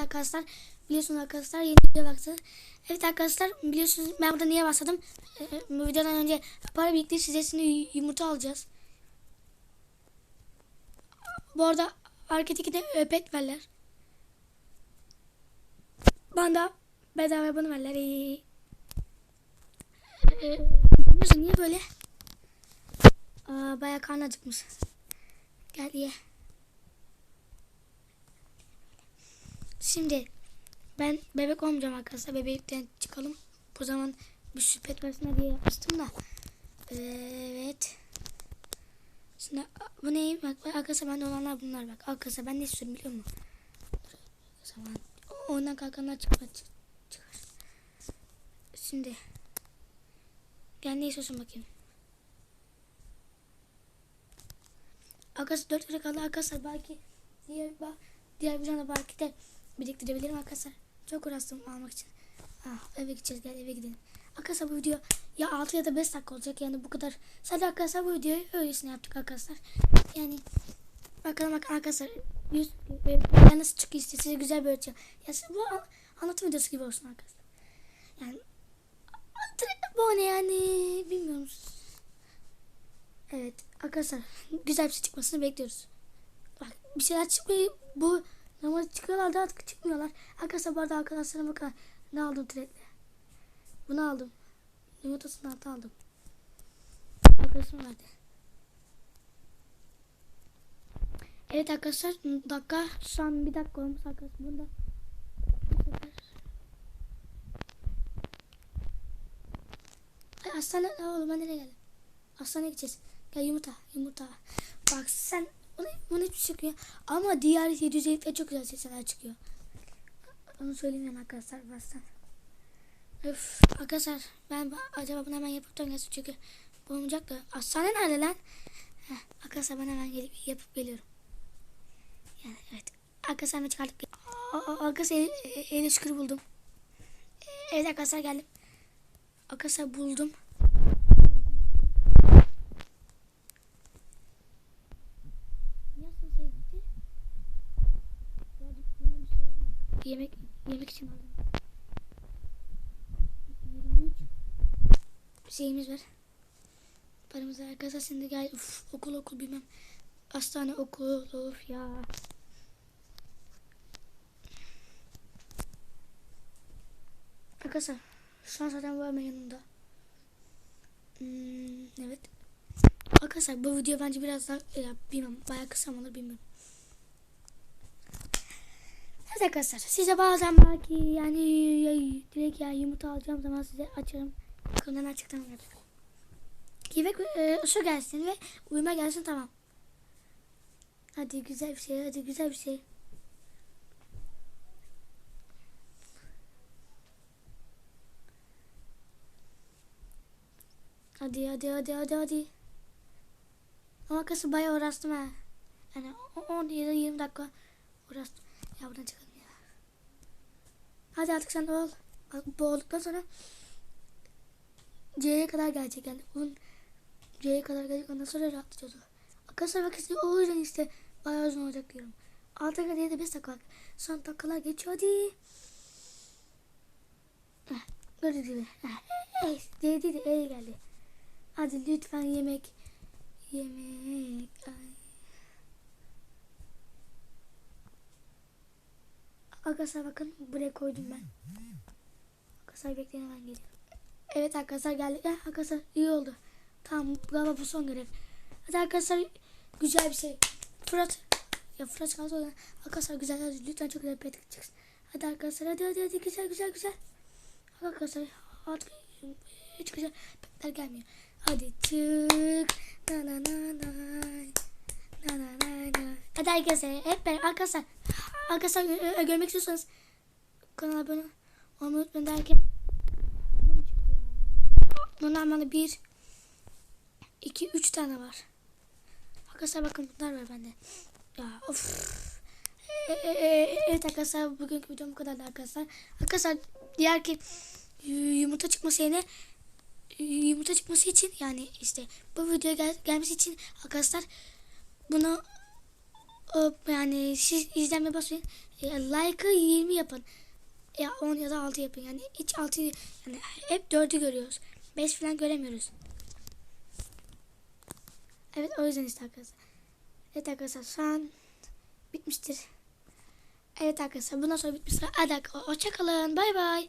arkadaşlar biliyorsunuz arkadaşlar yeni video baktı. Evet arkadaşlar biliyorsunuz ben burada niye başladım? Ee, bu videodan önce para biriktirip size şimdi yumurta alacağız. Bu arada arkadaki de öpet verler. Bana bedava bunu verler. Ee, ee, biliyorsun niye böyle? Aa, bayağı karnı acıkmış. Gel ye. Şimdi ben bebek olmayacağım arkadaşlar. Bebekten çıkalım. Bu zaman bir şüphet versin diye yapmıştım da. Evet. Şimdi bu ne? Bak arkadaşlar bende olanlar bunlar bak. Arkadaşlar ben ne istiyorum biliyor musun? O zaman ondan kalkanlar çıkar. çıkar. Şimdi gel ne istiyorsun bakayım. Arkadaşlar 4 lira kaldı arkadaşlar belki diğer diğer bir anda belki de biriktirebilirim arkadaşlar. Çok uğraştım almak için. Ah, eve gideceğiz gel eve gidelim. Arkadaşlar bu video ya 6 ya da 5 dakika olacak yani bu kadar. Sadece arkadaşlar bu videoyu öylesine yaptık arkadaşlar. Yani bakalım bak arkadaşlar 100 ben nasıl çıkıyor işte size güzel bir ölçü. Ya bu an, anlatım videosu gibi olsun arkadaşlar. Yani bu ne yani bilmiyorum. Evet arkadaşlar güzel bir şey çıkmasını bekliyoruz. Bak bir şeyler çıkmıyor. Bu normal çıkıyorlar da artık çıkmıyorlar. Arkadaşlar bu arada arkadaşlarıma bakın. Ne aldım tretle? Bunu aldım. Yumurtasını altı aldım. Arkadaşım verdi. Evet arkadaşlar dakika şu an bir dakika olmuş arkadaşlar. Bunda bu sefer Ay hastane oğlum ben nereye geldim? Hastaneye gideceğiz. Gel yumurta yumurta. Bak sen bunu, bunu hiç çıkmıyor. Ama diğer 750'de çok güzel sesler çıkıyor. Onu söyleyeyim arkadaşlar baştan. Öf arkadaşlar ben acaba bunu hemen yapıp da çünkü bulunacak da. Hastane nerede lan? Heh, arkadaşlar ben hemen gelip yapıp geliyorum. Yani evet. Arkadaşlar ben çıkartıp Arkadaşlar el, el şükür buldum. Evet arkadaşlar geldim. Arkadaşlar buldum. Yemek yemek için aldım. 23 şeyimiz var. Paramız var. Arkadaşlar şimdi gel uf, okul okul bilmem. Hastane okul of ya. Arkadaşlar şu an zaten var mı yanında? Hmm, evet. Arkadaşlar bu video bence biraz daha ya, bilmem bayağı kısa mı olur bilmiyorum. Evet arkadaşlar size bazen belki yani ya, direkt yani yumurta alacağım zaman size açarım. Konudan açıklama yapacağım. Yemek e, şu gelsin ve uyuma gelsin tamam. Hadi güzel bir şey hadi güzel bir şey. Hadi hadi hadi hadi hadi. Ama arkadaşlar bayağı uğraştım ha. Yani 10 ya da 20 dakika uğraştım. Ya buradan çıkalım ya. Hadi artık sen ol. Bu sonra C'ye kadar gelecek yani. Onun C'ye kadar gelecek ondan sonra rahatlayacağız. Arkadaşlar bak işte o yüzden işte bayağı uzun olacak diyorum. 6 dakika değil de 5 dakika. Son dakikalar geçiyor hadi. Heh, gördüğünüz gibi. Heh, dedi dedi iyi geldi. Hadi lütfen yemek. Yemek. Ay. Arkadaşlar bakın buraya koydum ben. Arkadaşlar bekleyin hemen geliyorum. Evet arkadaşlar geldi. Eh, arkadaşlar iyi oldu. Tamam galiba bu son görev. Hadi arkadaşlar güzel bir şey. Fırat. Ya Fırat kaldı olan. Arkadaşlar güzel hadi lütfen çok güzel bir petek çıksın. Hadi arkadaşlar hadi hadi hadi güzel güzel güzel. Arkadaşlar artık hiç güzel petler gelmiyor. Hadi çık. Na na na na. Hadi arkadaşlar hep beraber arkadaşlar. Arkadaşlar görmek istiyorsanız kanala abone olmayı unutmayın derken. Normalde bir, iki, üç tane var. Arkadaşlar bakın bunlar var bende. Ya of. E, e, e, evet arkadaşlar bugünkü videom bu kadar arkadaşlar. Arkadaşlar diğer ki yumurta çıkması yerine yumurta çıkması için yani işte bu videoya gel gelmesi için arkadaşlar bunu o, yani siz izlenme basmayın. E, like'ı 20 yapın. Ya 10 ya da 6 yapın. Yani hiç 6 yani hep 4'ü görüyoruz. 5 falan göremiyoruz. Evet o yüzden işte arkadaşlar. Evet arkadaşlar şu an bitmiştir. Evet arkadaşlar bundan sonra bitmiştir. Hadi hoşçakalın. Bay bay.